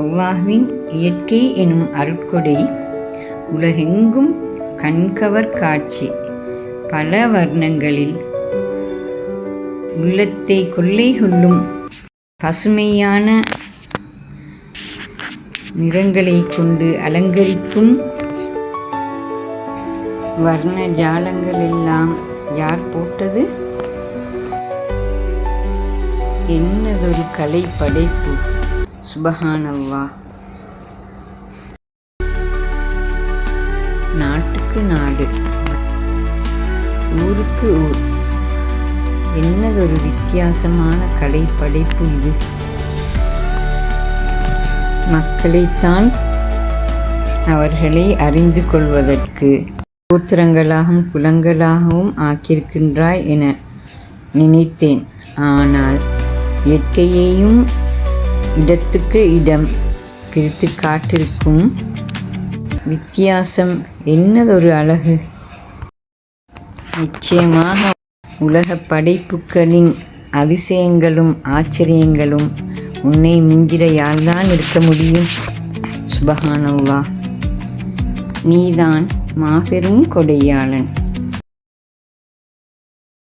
அல்லாஹ்வின் இயற்கை எனும் அருட்கொடை உலகெங்கும் கண்கவர் காட்சி. பல வர்ணங்களில் உள்ளத்தை கொள்ளை கொள்ளும் பசுமையான நிறங்களை கொண்டு அலங்கரிக்கும் வர்ண ஜாலங்கள் எல்லாம் யார் போட்டது? என்னதொரு கலை படைப்பு சுபஹானல்லா நாட்டுக்கு நாடு. ஊருக்கு ஊர். என்னதொரு வித்தியாசமான கலை படைப்பு இது? மக்களைத்தான் அவர்களை அறிந்து கொள்வதற்கு கோத்திரங்களாகவும் குலங்களாகவும் ஆக்கியிருக்கின்றாய் என நினைத்தேன். ஆனால் இயற்கையையும் இடத்துக்கு இடம் பிரித்து காட்டிருக்கும் வித்தியாசம் என்னதொரு அழகு? நிச்சயமாக உலக படைப்புகளின் அதிசயங்களும் ஆச்சரியங்களும் உன்னை மிஞ்சிட யார்தான் இருக்க முடியும். சுபஹானல்லா நீதான் மாபெரும் கொடையாளன்.